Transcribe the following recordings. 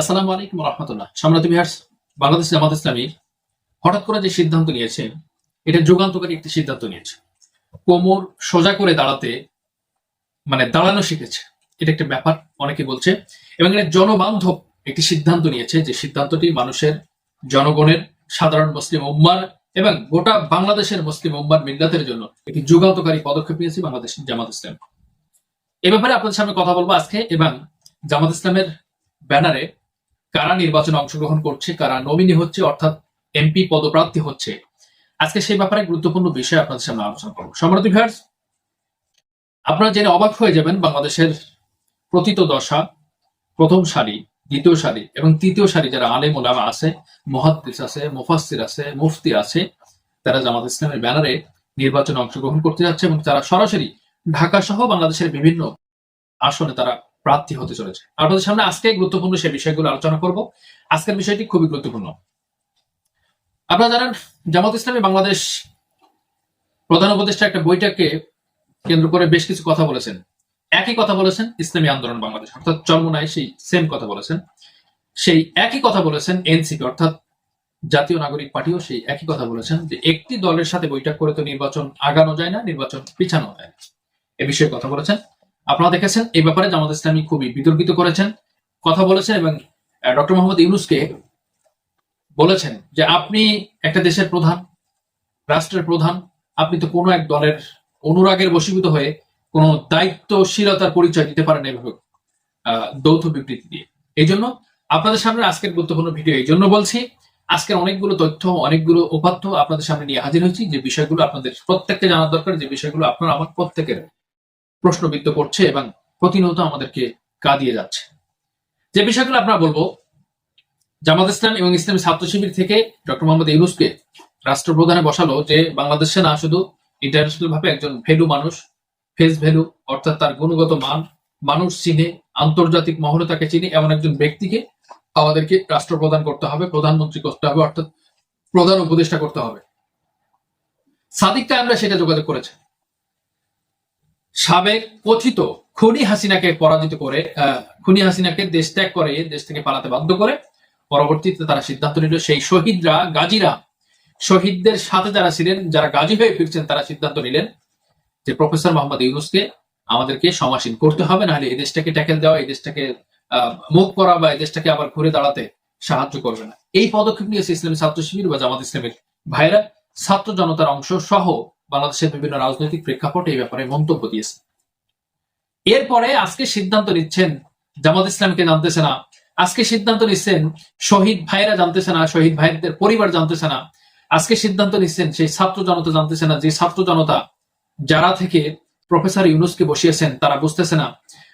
আসসালামু আলাইকুম রহমতুল্লাহ। সম্রাট বিহার বাংলাদেশ জামাত ইসলামী হঠাৎ করে যে সিদ্ধান্ত নিয়েছে, এটা যুগান্তকারী একটি সিদ্ধান্ত নিয়েছে। কোমর সোজা করে দাঁড়াতে মানে দাঁড়ানো শিখেছে। এটা একটা ব্যাপার, অনেকে বলছে। এবং এটা জনবান্ধব একটি সিদ্ধান্ত নিয়েছে যে সিদ্ধান্তটি মানুষের জনগণের, সাধারণ মুসলিম উম্মার এবং গোটা বাংলাদেশের মুসলিম উম্মার মিল্লাতের জন্য একটি যুগান্তকারী পদক্ষেপ নিয়েছে বাংলাদেশ জামাত ইসলাম। এ ব্যাপারে আপনাদের সামনে কথা বলব আজকে এবং জামাত ইসলামের ব্যানারে কারা নির্বাচনে অংশগ্রহণ করছে, কারা নমিনি হচ্ছে, অর্থাৎ এমপি পদপ্রার্থী হচ্ছে। আজকে সেই ব্যাপারে গুরুত্বপূর্ণ বিষয় আপনাদের সামনে আলোচনা করব। সম্রাট ভিউয়ার্স আপনারা জেনে অবাক হয়ে যাবেন বাংলাদেশের প্রতীত দশা, প্রথম সারি, দ্বিতীয় সারি এবং তৃতীয় সারি যারা আলেম ওলামা আছে, মহাদ্দিস আছে, মুফাসসির আছে, মুফতি আছে, তারা জামাত ইসলামের ব্যানারে নির্বাচনে অংশগ্রহণ করতে যাচ্ছে এবং তারা সরাসরি ঢাকা সহ বাংলাদেশের বিভিন্ন আসনে তারা প্রার্থী হতে চলেছে। আপনাদের সামনে আজকে গুরুত্বপূর্ণ সেই বিষয়গুলো আলোচনা করব। আজকের বিষয়টি খুবই গুরুত্বপূর্ণ। আপনারা জানেন, জামাত ইসলামী বাংলাদেশ প্রধান উপদেষ্টা একটা বইটাকে কেন্দ্র করে বেশ কিছু কথা বলেছেন। একই কথা বলেছেন ইসলামী আন্দোলন বাংলাদেশ, অর্থাৎ চর্মনায় সেই সেম কথা বলেছেন। সেই একই কথা বলেছেন এনসিপি, অর্থাৎ জাতীয় নাগরিক পার্টিও সেই একই কথা বলেছেন যে একটি দলের সাথে বৈঠক করে তো নির্বাচন আগানো যায় না, নির্বাচন পিছানো যায় এ বিষয়ে কথা বলেছেন। আপনারা দেখেছেন, এই ব্যাপারে জামাত ইসলামী খুবই বিতর্কিত করেছেন, কথা বলেছেন এবং ডক্টর মোহাম্মদ ইউনুসকে বলেছেন যে আপনি একটা দেশের প্রধান, রাষ্ট্রের প্রধান, আপনি তো কোনো এক দলের অনুরাগের বশীভূত হয়ে কোনো দায়িত্বশীলতার পরিচয় দিতে পারেন এভাবে যৌথ বিবৃতি দিয়ে। এই জন্য আপনাদের সামনে আজকের গুরুত্বপূর্ণ ভিডিও এই জন্য বলছি, আজকের অনেকগুলো তথ্য, অনেকগুলো উপাত্য আপনাদের সামনে নিয়ে হাজির হয়েছি, যে বিষয়গুলো আপনাদের প্রত্যেককে জানার দরকার, যে বিষয়গুলো আপনার আমার প্রত্যেকের প্রশ্নবিদ্ধ করছে এবং প্রতিনিয়ত আমাদেরকে কাঁদিয়ে যাচ্ছে। যে বিষয়গুলো আপনারা বলব, জামাত ইসলাম এবং ইসলামী ছাত্র শিবির থেকে ডক্টর মোহাম্মদ ইউনুসকে রাষ্ট্রপ্রধানে বসালো যে বাংলাদেশে না শুধু ইন্টারন্যাশনাল ভাবে একজন ভ্যালু মানুষ ফেস ভ্যালু অর্থাৎ তার গুণগত মান, মানুষ চিনে, আন্তর্জাতিক মহলে তাকে চিনে এমন একজন ব্যক্তিকে আমাদেরকে রাষ্ট্রপ্রধান করতে হবে, প্রধানমন্ত্রী করতে হবে, অর্থাৎ প্রধান উপদেষ্টা করতে হবে। সাদিক আমরা সেটা যোগাযোগ করেছে। সাবেক কথিত খুনি হাসিনাকে পরাজিত করে খুনি হাসিনাকে দেশ ত্যাগ করে, দেশ থেকে পালাতে বাধ্য করে। পরবর্তীতে তারা সিদ্ধান্ত নিল, সেই শহীদরা, গাজীরা, শহীদদের সাথে যারা ছিলেন, যারা গাজী হয়ে ফিরছেন, তারা সিদ্ধান্ত নিলেন যে প্রফেসর মোহাম্মদ ইউনুসকে আমাদেরকে সমাসীন করতে হবে, নাহলে এই দেশটাকে ট্যাকেল দেওয়া, এই দেশটাকে মুখ করা বা এই দেশটাকে আবার ঘুরে দাঁড়াতে সাহায্য করবে না। এই পদক্ষেপ নিয়েছে ইসলামী ছাত্র শিবির বা জামাত ইসলামের ভাইরা ছাত্র জনতার অংশ সহ বাংলাদেশের বিভিন্ন রাজনৈতিক প্রেক্ষাপট এই ব্যাপারে মন্তব্য দিয়েছে। এরপরে আজকে সিদ্ধান্ত নিচ্ছেন জামাত ইসলামকে জানতেছে না। আজকে সিদ্ধান্ত নিচ্ছেন শহীদ ভাইরা জানতেছে না, শহীদ ভাইদের পরিবার জানতেছে না। আজকে সিদ্ধান্ত নিচ্ছেন সেই ছাত্র জনতা জানতেছে না, যে ছাত্র জনতা যারা থেকে প্রফেসর ইউনুসকে বসিয়েছেন তারা বুঝতেছে না।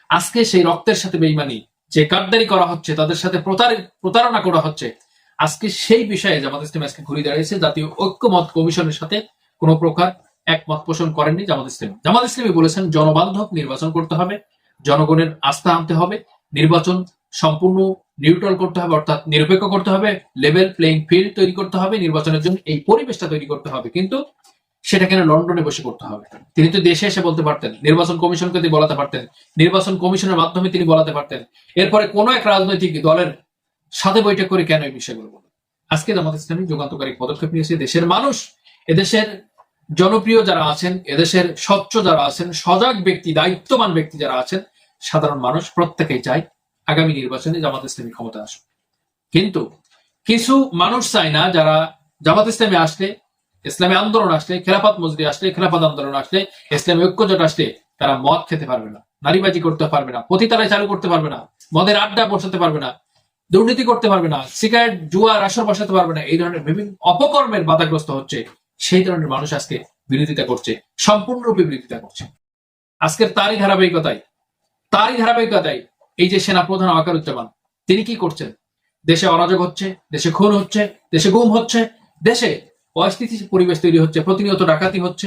আজকে সেই রক্তের সাথে বেইমানি, যে গাদ্দারি করা হচ্ছে, তাদের সাথে প্রতারি- প্রতারণা করা হচ্ছে। আজকে সেই বিষয়ে জামাত ইসলাম আজকে ঘুরে দাঁড়িয়েছে। জাতীয় ঐক্যমত কমিশনের সাথে কোনো প্রকার একমত পোষণ করেননি জামাত ইসলাম। জামাত ইসলামী বলেছেন, জনবান্ধব নির্বাচন করতে হবে, জনগণের আস্থা আনতে হবে, নির্বাচন সম্পূর্ণ নিউট্রাল করতে হবে, অর্থাৎ নিরপেক্ষ করতে হবে লেভেল প্লেইং ফিল্ড তৈরি করতে হবে, নির্বাচনের জন্য এই পরিবেশটা তৈরি করতে হবে। কিন্তু সেটা কেন লন্ডনে বসে করতে হবে? তিনি তো দেশে এসে বলতে পারতেন, নির্বাচন কমিশনকে তিনি বলাতে পারতেন, নির্বাচন কমিশনের মাধ্যমে তিনি বলাতে পারতেন। এরপরে কোন এক রাজনৈতিক দলের সাথে বৈঠক করে কেন এই বিষয়গুলো বলেন আজকে জামাত ইসলামী যুগান্তকারী পদক্ষেপ নিয়েছে, দেশের মানুষ, এদেশের জনপ্রিয় যারা আছেন, এদেশের স্বচ্ছ যারা আছেন, সজাগ ব্যক্তি, দায়িত্ববান ব্যক্তি যারা আছেন, সাধারণ মানুষ প্রত্যেকেই চায় আগামী নির্বাচনে জামাত ইসলামী ক্ষমতা আসুক। কিন্তু কিছু মানুষ চায় না যারা জামাত ইসলামী আসলে, ইসলামী আন্দোলন আসলে, খেলাফত মজরি আসলে, খেলাফত আন্দোলন আসলে, ইসলামী ঐক্যজোট আসলে, তারা মদ খেতে পারবে না, নারীবাজি করতে পারবে না পতিতারায় চালু করতে পারবে না, মদের আড্ডা বসাতে পারবে না, দুর্নীতি করতে পারবে না, সিগারেট, জুয়া আসর বসাতে পারবে না, এই ধরনের বিভিন্ন অপকর্মের বাধাগ্রস্ত হচ্ছে সেই ধরনের মানুষ আজকে বিরোধিতা করছে, সম্পূর্ণরূপে বিরোধিতা করছে। আজকের তারই ধারাবাহিকতায় তারই ধারাবাহিকতায় এই যে সেনা প্রধান ওয়াকারুজ্জামান, তিনি কি করছেন? দেশে অরাজক হচ্ছে, দেশে খুন হচ্ছে, দেশে গুম হচ্ছে, দেশে অস্থিতি পরিবেশ তৈরি হচ্ছে, প্রতিনিয়ত ডাকাতি হচ্ছে।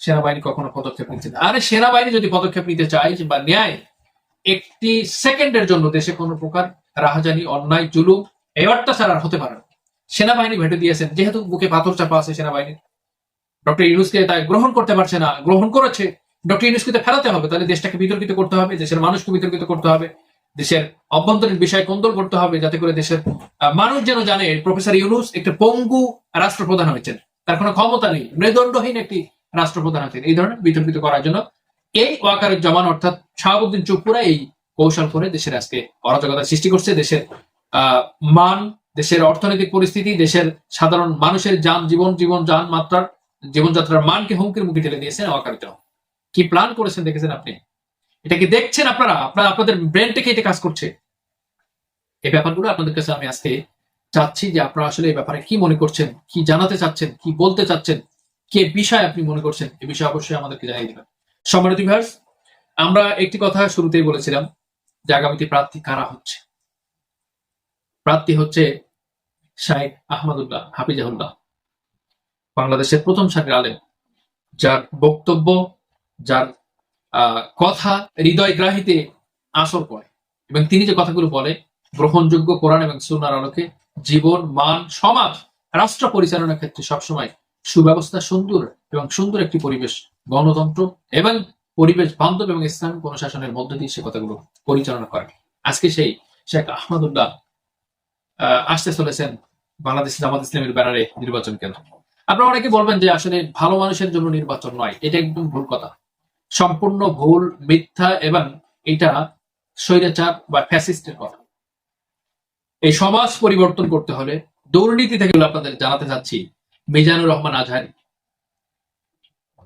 সেনাবাহিনী কখনো পদক্ষেপ নিচ্ছে না। আরে সেনাবাহিনী যদি পদক্ষেপ নিতে চায় বা ন্যায় একটি সেকেন্ডের জন্য দেশে কোনো প্রকার রাহাজানি, অন্যায়, জুলুম, এই অত্যাচার আর হতে পারে না। সেনাবাহিনী ভেটে দিয়েছেন। যেহেতু বুকে পাথর চাপা আছে সেনাবাহিনীর। ডক্টর ইউনুসকে তাই গ্রহণ করতে পারছে না। গ্রহণ করেছে। ডক্টর ইউনুসকে তো ফেরাতে হবে। তাহলে দেশটাকে বিতর্কিত করতে হবে, দেশের মানুষকে বিতর্কিত করতে হবে, দেশের অভ্যন্তরীণ বিষয় কোন্দল করতে হবে, যাতে করে দেশের মানুষ যেন জানে, প্রফেসর ইউনুস একটা পঙ্গু রাষ্ট্রপ্রধান হয়েছেন। তার কোনো ক্ষমতা নেই। মেরুদণ্ডহীন একটি রাষ্ট্রপ্রধান হয়েছেন। এই ধরনের বিতর্কিত করার জন্য এই ওয়াকারের জমান অর্থাৎ শাহাবুদ্দিন চুপ্পুরা এই কৌশল করে দেশের আজকে অরাজকতা সৃষ্টি করছে। দেশের মান দেশের অর্থনৈতিক পরিস্থিতি, দেশের সাধারণ মানুষের যান, জীবন জীবন যান মাত্রার, জীবনযাত্রার মানকে হুমকির মুখে ঠেলে দিয়েছেন জন্য কি প্ল্যান করেছেন দেখেছেন আপনি? এটা কি দেখছেন আপনারা? আপনারা আপনাদের ব্রেনটাকে এটা কাজ করছে? এই ব্যাপারগুলো আপনাদের কাছে আমি আজকে চাচ্ছি যে আপনারা আসলে এই ব্যাপারে কি মনে করছেন, কি জানাতে চাচ্ছেন, কি বলতে চাচ্ছেন, কে বিষয় আপনি মনে করছেন, এ বিষয়ে অবশ্যই আমাদেরকে জানিয়ে দেবেন। সম্মানিত ভিউয়ার্স আমরা একটি কথা শুরুতেই বলেছিলাম যে আগামীতে প্রার্থী কারা হচ্ছে? প্রার্থী হচ্ছে শাহেখ আহমদুল্লাহ হাফিজাহুল্লাহ। বাংলাদেশের প্রথম সারির আলেম যার বক্তব্য যার কথা হৃদয়গ্রাহীতে আসর করে এবং তিনি যে কথাগুলো বলে গ্রহণযোগ্য কোরআন এবং সুনার আলোকে জীবন মান সমাজ রাষ্ট্র পরিচালনার ক্ষেত্রে সবসময় সুব্যবস্থা সুন্দর এবং সুন্দর একটি পরিবেশ গণতন্ত্র এবং পরিবেশ বান্ধব এবং ইসলামিক অনুশাসনের মধ্য দিয়ে সে কথাগুলো পরিচালনা করে। আজকে সেই শেখ আহমদুল্লাহ আহ, আসতে চলেছেন বাংলাদেশ জামাত ইসলামের ব্যানারে নির্বাচন কেন্দ্র। আপনারা অনেকে বলবেন যে আসলে ভালো মানুষের জন্য নির্বাচন নয়, এটা একদম ভুল কথা। সম্পূর্ণ ভুল, মিথ্যা এবং এটা স্বৈরাচার বা ফ্যাসিস্টের কথা। এই সমাজ পরিবর্তন করতে হলে দুর্নীতি থেকে আপনাদের জানাতে চাচ্ছি, মিজানুর রহমান আজহারি,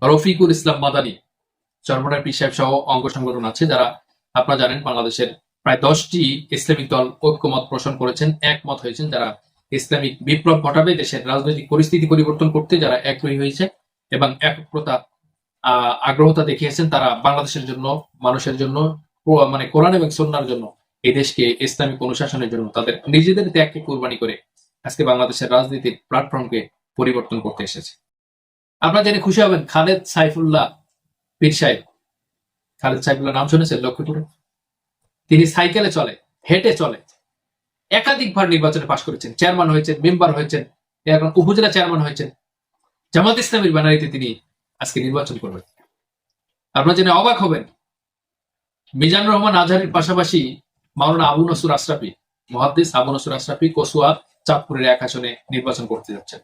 রফিকুল ইসলাম মাদানী, চরমনার পীর সাহেব সহ অঙ্গ সংগঠন আছে যারা আপনারা জানেন বাংলাদেশের প্রায় দশটি ইসলামিক দল ঐক্যমত পোষণ করেছেন একমত হয়েছেন যারা ইসলামিক বিপ্লব ঘটাবে দেশের রাজনৈতিক পরিস্থিতি পরিবর্তন করতে যারা একগ্রহী হয়েছে এবং একপ্রতা আহ, আগ্রহতা দেখিয়েছেন তারা বাংলাদেশের জন্য মানুষের জন্য মানে কোরআন এবং সন্ন্যার জন্য এই দেশকে ইসলামিক অনুশাসনের জন্য তাদের নিজেদের ত্যাগকে কোরবানি করে আজকে বাংলাদেশের রাজনীতির প্ল্যাটফর্মকে পরিবর্তন করতে এসেছে। আপনারা জেনে খুশি হবেন খালেদ সাইফুল্লাহ পীর সাহেব। খালেদ সাইফুল্লাহ নাম শুনেছেন লক্ষ্মীপুরে? তিনি সাইকেলে চলে, হেঁটে চলে। একাধিকবার নির্বাচনে পাশ করেছেন। চেয়ারম্যান হয়েছেন, মেম্বার হয়েছেন উপজেলা চেয়ারম্যান হয়েছেন। জামাত ইসলামীর ব্যানারিতে তিনি আজকে নির্বাচন করবেন। আপনারা জেনে অবাক হবেন, মিজানুর রহমান আজহারির পাশাপাশি মাওলানা আবু নসুর আশরাফি, মহাদ্দিস আবু নসুর আশরাফি কসুয়া চাঁদপুরের এক আসনে নির্বাচন করতে যাচ্ছেন।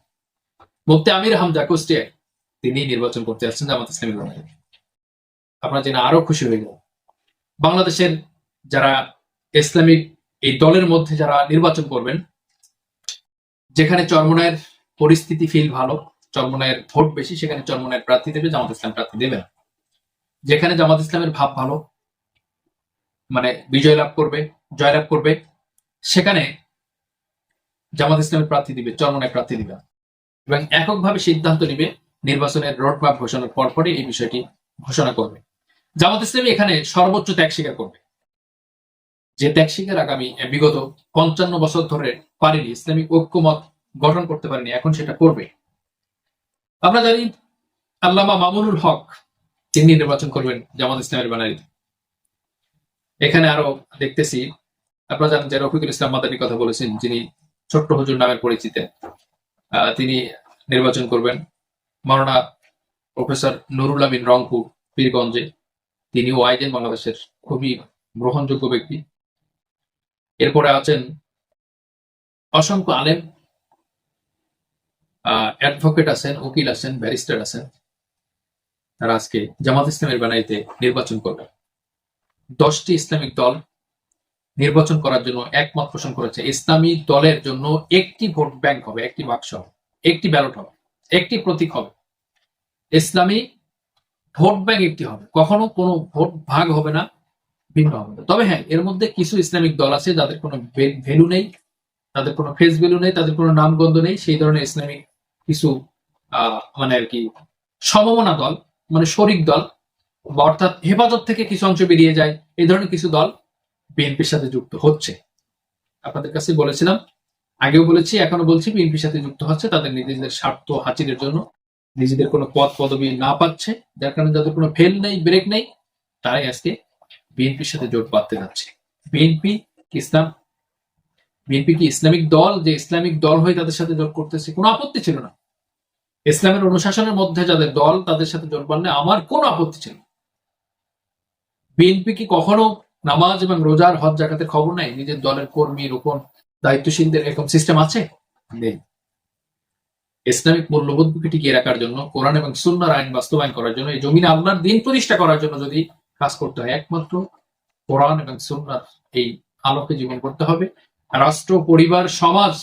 মুফতি আমির হামজা কুষ্টিয়ায় তিনি নির্বাচন করতে যাচ্ছেন জামাত ব্যানারে। আপনারা জেনে আরও খুশি হয়ে গেল বাংলাদেশের যারা ইসলামিক এই দলের মধ্যে যারা নির্বাচন করবেন, যেখানে চরমনায়ের পরিস্থিতি ফিল ভালো, চরমনায়ের ভোট বেশি, সেখানে চরমনায়ের প্রার্থী দেবে, জামাত ইসলাম প্রার্থী দেবে না। যেখানে জামাত ইসলামের ভাব ভালো মানে বিজয় লাভ করবে জয়লাভ করবে, সেখানে জামাত ইসলামের প্রার্থী দিবে চরমনায় প্রার্থী দিবে এবং এককভাবে সিদ্ধান্ত নিবে, নির্বাচনের রোডম্যাপ ঘোষণার পরপরই এই বিষয়টি ঘোষণা করবে। জামাত ইসলামী এখানে সর্বোচ্চ ত্যাগ স্বীকার করবে। যে ত্যাগ স্বীকার আগামী বিগত পঞ্চান্ন বছর ধরে পারেনি, ইসলামিক ঐক্যমত গঠন করতে পারেনি, এখন সেটা করবে। আমরা জানি আল্লামা মামুনুল হক, তিনি নির্বাচন করবেন জামাত ইসলামের ব্যানারিতে এখানে আরও দেখতেছি, আপনারা জানেন যে রফিকুল ইসলাম মাদানির কথা বলেছেন, যিনি ছোট্ট হুজুর নামের পরিচিত। তিনি নির্বাচন করবেন। মাওলানা প্রফেসর নুরুল আমিন রংপুর, পীরগঞ্জে। তিনি ওয়াইজেন বাংলাদেশের খুবই গ্রহণযোগ্য ব্যক্তি। এরপরে আছেন অসংখ্য আলেম অ্যাডভোকেট আছেন, উকিল আছেন ব্যারিস্টার আছেন। তারা আজকে জামাত ইসলামের ব্যানারিতে নির্বাচন করবেন দশটি ইসলামিক দল নির্বাচন করার জন্য একমত পোষণ করেছে। ইসলামী দলের জন্য একটি ভোট ব্যাংক হবে, একটি বাক্স হবে, একটি ব্যালট হবে, একটি প্রতীক হবে। ইসলামী ভোট ব্যাংক একটি হবে। কখনো কোনো ভোট ভাগ হবে না। ভিন্ন হবে। তবে হ্যাঁ এর মধ্যে কিছু ইসলামিক দল আছে যাদের কোনো ভ্যালু নেই, তাদের কোনো ফেস ভ্যালু নেই, তাদের কোনো নামগন্ধ নেই, সেই ধরনের ইসলামিক কিছু মানে আর কি, সমমনা দল মানে শরিক দল, বা অর্থাৎ হেফাজত থেকে কিছু অংশ বেরিয়ে যায়, এই ধরনের কিছু দল বিএনপির সাথে যুক্ত হচ্ছে। আপনাদের কাছে বলেছিলাম, আগেও বলেছি, এখনও বলছি, বিএনপির সাথে যুক্ত হচ্ছে, তাদের নিজেদের স্বার্থ হাসিলের জন্য, নিজেদের কোনো পদ পদবি না পাচ্ছে, যার কারণে যাদের কোনো ফেল নেই ব্রেক নেই, তারাই আজকে বিএনপির সাথে জোট বাঁধতে যাচ্ছে। বিএনপি ইসলাম বিএনপি কি ইসলামিক দল? যে ইসলামিক দল হয়ে তাদের সাথে জোট করতেছে, কোনো আপত্তি ছিল না। ইসলামের অনুশাসনের মধ্যে যাদের দল, তাদের সাথে জোট বাঁধলে আমার কোনো আপত্তি ছিল বিএনপি কি কখনো নামাজ এবং রোজার হজ জাকাতের খবর নাই নিজের দলের কর্মী, রোপণ, দায়িত্বশীলদের এরকম সিস্টেম আছে? নেই। ইসলামিক মূল্যবোধকে টিকিয়ে রাখার জন্য, কোরআন এবং সুন্নার আইন বাস্তবায়ন করার জন্য, এই জমিনে আল্লাহর দিন প্রতিষ্ঠা করার জন্য যদি কাজ করতে হয়। একমাত্র কোরআন এবং সুন্নার এই আলোকে জীবন করতে হবে। রাষ্ট্র, পরিবার, সমাজ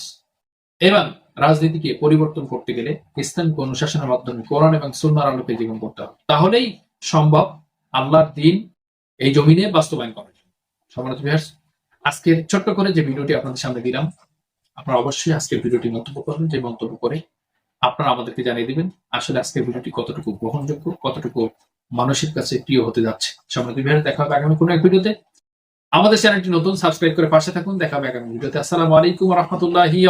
এবং রাজনীতিকে পরিবর্তন করতে গেলে ইসলামিক অনুশাসনের মাধ্যমে কোরআন এবং সুন্নার আলোকে জীবন করতে হবে। তাহলেই সম্ভব আল্লাহর দিন এই জমিনে বাস্তবায়ন করার জন্য। সম্মানিত ভিউয়ার্স আজকের ছোট্ট করে যে ভিডিওটি আপনাদের সামনে দিলাম, আপনারা অবশ্যই আজকের ভিডিওটি মন্তব্য করবেন যে মন্তব্য করে আপনারা আমাদেরকে জানিয়ে দিবেন, আসলে আজকের ভিডিওটি কতটুকু গ্রহণযোগ্য, কতটুকু মানুষের কাছে প্রিয় হতে যাচ্ছে। সম্মানিত ভিউয়ার্স দেখা হবে আগামী কোনো এক ভিডিওতে। আমাদের চ্যানেলটি নতুন, সাবস্ক্রাইব করে পাশে থাকুন। দেখা হবে আগামী ভিডিওতে। আসসালামু আলাইকুম রহমতুল্লাহি